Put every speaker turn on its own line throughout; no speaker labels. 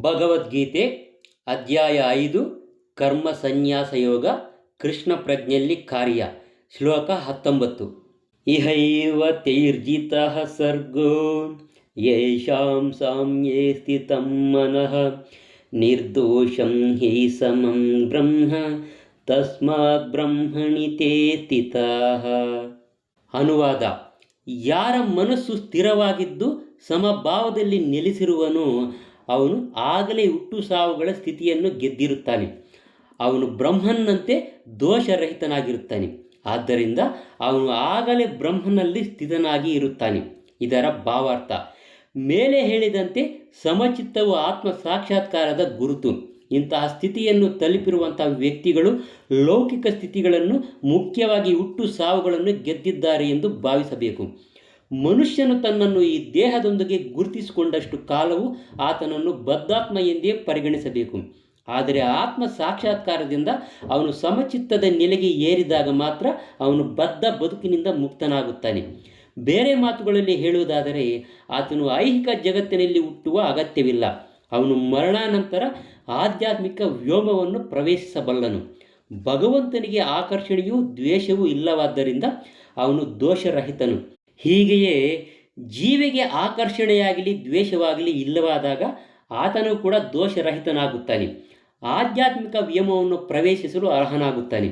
ಭಗವದ್ಗೀತೆ ಅಧ್ಯಾಯ ಐದು, ಕರ್ಮ ಸಂನ್ಯಾಸ ಯೋಗ, ಕೃಷ್ಣ ಪ್ರಜ್ಞೆಯಲ್ಲಿ ಕಾರ್ಯ, ಶ್ಲೋಕ ಹತ್ತೊಂಬತ್ತು. ಇಹೈವ ತೈರ್ಜಿತಃ ಸರ್ಗೋ, ಯೇಷಾಂ ಸಾಮ್ಯೇ ಸ್ಥಿತಂ ಮನಃ, ನಿರ್ದೋಷಂ ಹಿ ಸಮಂ ಬ್ರಹ್ಮ, ತಸ್ಮಾತ್ ಬ್ರಹ್ಮಣಿ ತೇ ಸ್ಥಿತ. ಅನುವಾದ, ಯಾರ ಮನಸ್ಸು ಸ್ಥಿರವಾಗಿದ್ದು, ಸಮಭಾವದಲ್ಲಿ ನೆಲೆಸಿರುವನು ಅವನು ಆಗಲೇ ಹುಟ್ಟು ಸಾವುಗಳ ಸ್ಥಿತಿಯನ್ನು ಗೆದ್ದಿರುತ್ತಾನೆ. ಅವನು ಬ್ರಹ್ಮನ್ನಂತೆ ದೋಷರಹಿತನಾಗಿರುತ್ತಾನೆ. ಆದ್ದರಿಂದ ಅವನು ಆಗಲೇ ಬ್ರಹ್ಮನಲ್ಲಿ ಸ್ಥಿತನಾಗಿ ಇರುತ್ತಾನೆ. ಇದರ ಭಾವಾರ್ಥ, ಮೇಲೆ ಹೇಳಿದಂತೆ ಸಮಚಿತ್ತವು ಆತ್ಮ ಸಾಕ್ಷಾತ್ಕಾರದ ಗುರುತು. ಇಂತಹ ಸ್ಥಿತಿಯನ್ನು ತಲುಪಿರುವಂತಹ ವ್ಯಕ್ತಿಗಳು ಲೌಕಿಕ ಸ್ಥಿತಿಗಳನ್ನು ಮುಖ್ಯವಾಗಿ ಹುಟ್ಟು ಸಾವುಗಳನ್ನು ಗೆದ್ದಿದ್ದಾರೆ ಎಂದು ಭಾವಿಸಬೇಕು. ಮನುಷ್ಯನು ತನ್ನನ್ನು ಈ ದೇಹದೊಂದಿಗೆ ಗುರುತಿಸಿಕೊಂಡಷ್ಟು ಕಾಲವು ಆತನನ್ನು ಬದ್ಧಾತ್ಮ ಎಂದೇ ಪರಿಗಣಿಸಬೇಕು. ಆದರೆ ಆತ್ಮ ಸಾಕ್ಷಾತ್ಕಾರದಿಂದ ಅವನು ಸಮಚಿತ್ತದ ನೆಲೆಗೆ ಏರಿದಾಗ ಮಾತ್ರ ಅವನು ಬದ್ಧ ಬದುಕಿನಿಂದ ಮುಕ್ತನಾಗುತ್ತಾನೆ. ಬೇರೆ ಮಾತುಗಳಲ್ಲಿ ಹೇಳುವುದಾದರೆ, ಆತನು ಐಹಿಕ ಜಗತ್ತಿನಲ್ಲಿ ಹುಟ್ಟುವ ಅಗತ್ಯವಿಲ್ಲ. ಅವನು ಮರಣಾನಂತರ ಆಧ್ಯಾತ್ಮಿಕ ವ್ಯೋಮವನ್ನು ಪ್ರವೇಶಿಸಬಲ್ಲನು. ಭಗವಂತನಿಗೆ ಆಕರ್ಷಣೆಯೂ ದ್ವೇಷವೂ ಇಲ್ಲವಾದ್ದರಿಂದ ಅವನು ದೋಷರಹಿತನು. ಹೀಗೆಯೇ ಜೀವಿಗೆ ಆಕರ್ಷಣೆಯಾಗಲಿ, ದ್ವೇಷವಾಗಲಿ ಇಲ್ಲವಾದಾಗ ಆತನು ಕೂಡ ದೋಷರಹಿತನಾಗುತ್ತಾನೆ. ಆಧ್ಯಾತ್ಮಿಕ ವ್ಯಮವನ್ನು ಪ್ರವೇಶಿಸಲು ಅರ್ಹನಾಗುತ್ತಾನೆ.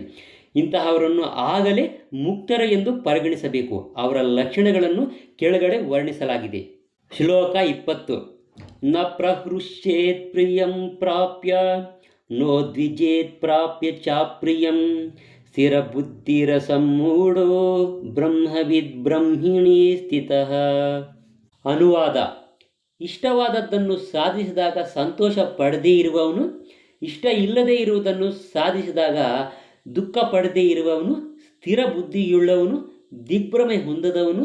ಇಂತಹವರನ್ನು ಆಗಲೇ ಮುಕ್ತರು ಎಂದು ಪರಿಗಣಿಸಬೇಕು. ಅವರ ಲಕ್ಷಣಗಳನ್ನು ಕೆಳಗಡೆ ವರ್ಣಿಸಲಾಗಿದೆ. ಶ್ಲೋಕ ಇಪ್ಪತ್ತು. ನ ಪ್ರಹೃಷ್ಯೇತ್ ಪ್ರಿಯಂ ಪ್ರಾಪ್ಯ, ನೋ ದ್ವಿಜೇತ್ ಪ್ರಾಪ್ಯ ಚಾಪ್ರಿಯಂ ಸ್ಥಿರಬುದ್ಧಿರಸಮ್ಮೂಢೋ ಬ್ರಹ್ಮವಿದ್ ಬ್ರಹ್ಮಿಣಿ ಸ್ಥಿತಃ. ಅನುವಾದ. ಇಷ್ಟವಾದದ್ದನ್ನು ಸಾಧಿಸಿದಾಗ ಸಂತೋಷ ಪಡೆದೇ ಇರುವವನು, ಇಷ್ಟ ಇಲ್ಲದೇ ಇರುವುದನ್ನು ಸಾಧಿಸಿದಾಗ ದುಃಖ ಪಡೆದೇ ಇರುವವನು ಸ್ಥಿರ ಬುದ್ಧಿಯುಳ್ಳವನು ದಿಗ್ಭ್ರಮೆ ಹೊಂದದವನು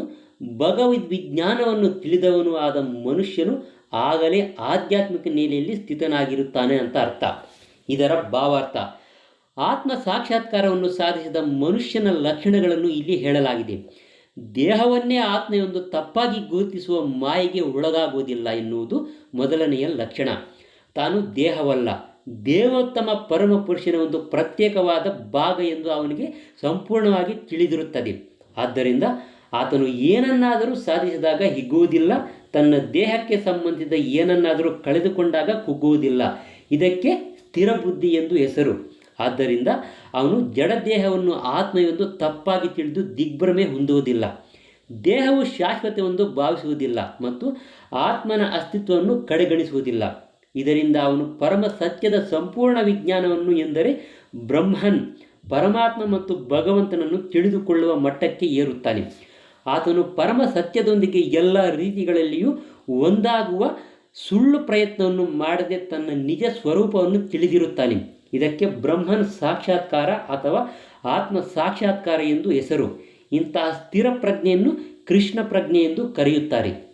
ಭಗವದ್ ವಿಜ್ಞಾನವನ್ನು ತಿಳಿದವನು ಆದ ಮನುಷ್ಯನು ಆಗಲೇ ಆಧ್ಯಾತ್ಮಿಕ ನೆಲೆಯಲ್ಲಿ ಸ್ಥಿತನಾಗಿರುತ್ತಾನೆ ಅಂತ ಅರ್ಥ. ಇದರ ಭಾವಾರ್ಥ. ಆತ್ಮ ಸಾಕ್ಷಾತ್ಕಾರವನ್ನು ಸಾಧಿಸಿದ ಮನುಷ್ಯನ ಲಕ್ಷಣಗಳನ್ನು ಇಲ್ಲಿ ಹೇಳಲಾಗಿದೆ. ದೇಹವನ್ನೇ ಆತ್ಮ ಎಂದು ತಪ್ಪಾಗಿ ಗುರುತಿಸುವ ಮಾಯೆಗೆ ಒಳಗಾಗುವುದಿಲ್ಲ ಎನ್ನುವುದು ಮೊದಲನೆಯ ಲಕ್ಷಣ. ತಾನು ದೇಹವಲ್ಲ. ದೇವೋತ್ತಮ ಪರಮ ಪುರುಷನ ಒಂದು ಪ್ರತ್ಯೇಕವಾದ ಭಾಗ ಎಂದು ಅವನಿಗೆ ಸಂಪೂರ್ಣವಾಗಿ ತಿಳಿದಿರುತ್ತದೆ. ಆದ್ದರಿಂದ ಆತನು ಏನನ್ನಾದರೂ ಸಾಧಿಸಿದಾಗ ಹಿಗ್ಗುವುದಿಲ್ಲ, ತನ್ನ ದೇಹಕ್ಕೆ ಸಂಬಂಧಿಸಿದ ಏನನ್ನಾದರೂ ಕಳೆದುಕೊಂಡಾಗ ಕುಗ್ಗುವುದಿಲ್ಲ. ಇದಕ್ಕೆ ಸ್ಥಿರ ಬುದ್ಧಿ ಎಂದು ಹೆಸರು. ಆದ್ದರಿಂದ ಅವನು ಜಡದೇಹವನ್ನು ಎಂದು ತಪ್ಪಾಗಿ ತಿಳಿದು ದಿಗ್ಭ್ರಮೆ ಹೊಂದುವುದಿಲ್ಲ. ದೇಹವು ಶಾಶ್ವತವೆಂದು ಭಾವಿಸುವುದಿಲ್ಲ ಮತ್ತು ಆತ್ಮನ ಅಸ್ತಿತ್ವವನ್ನು ಕಡೆಗಣಿಸುವುದಿಲ್ಲ. ಇದರಿಂದ ಅವನು ಪರಮ ಸತ್ಯದ ಸಂಪೂರ್ಣ ವಿಜ್ಞಾನವನ್ನು ಎಂದರೆ ಬ್ರಹ್ಮನ್, ಪರಮಾತ್ಮ ಮತ್ತು ಭಗವಂತನನ್ನು ತಿಳಿದುಕೊಳ್ಳುವ ಮಟ್ಟಕ್ಕೆ ಏರುತ್ತಾನೆ. ಆತನು ಪರಮ ಸತ್ಯದೊಂದಿಗೆ ಎಲ್ಲ ರೀತಿಗಳಲ್ಲಿಯೂ ಒಂದಾಗುವ ಸುಳ್ಳು ಪ್ರಯತ್ನವನ್ನು ಮಾಡದೆ ತನ್ನ ನಿಜ ಸ್ವರೂಪವನ್ನು ತಿಳಿದಿರುತ್ತಾನೆ. ಇದಕ್ಕೆ ಬ್ರಹ್ಮನ್ ಸಾಕ್ಷಾತ್ಕಾರ ಅಥವಾ ಆತ್ಮ ಸಾಕ್ಷಾತ್ಕಾರ ಎಂದು ಹೆಸರು. ಇಂತಹ ಸ್ಥಿರ ಪ್ರಜ್ಞೆಯನ್ನು ಕೃಷ್ಣ ಪ್ರಜ್ಞೆ ಎಂದು ಕರೆಯುತ್ತಾರೆ.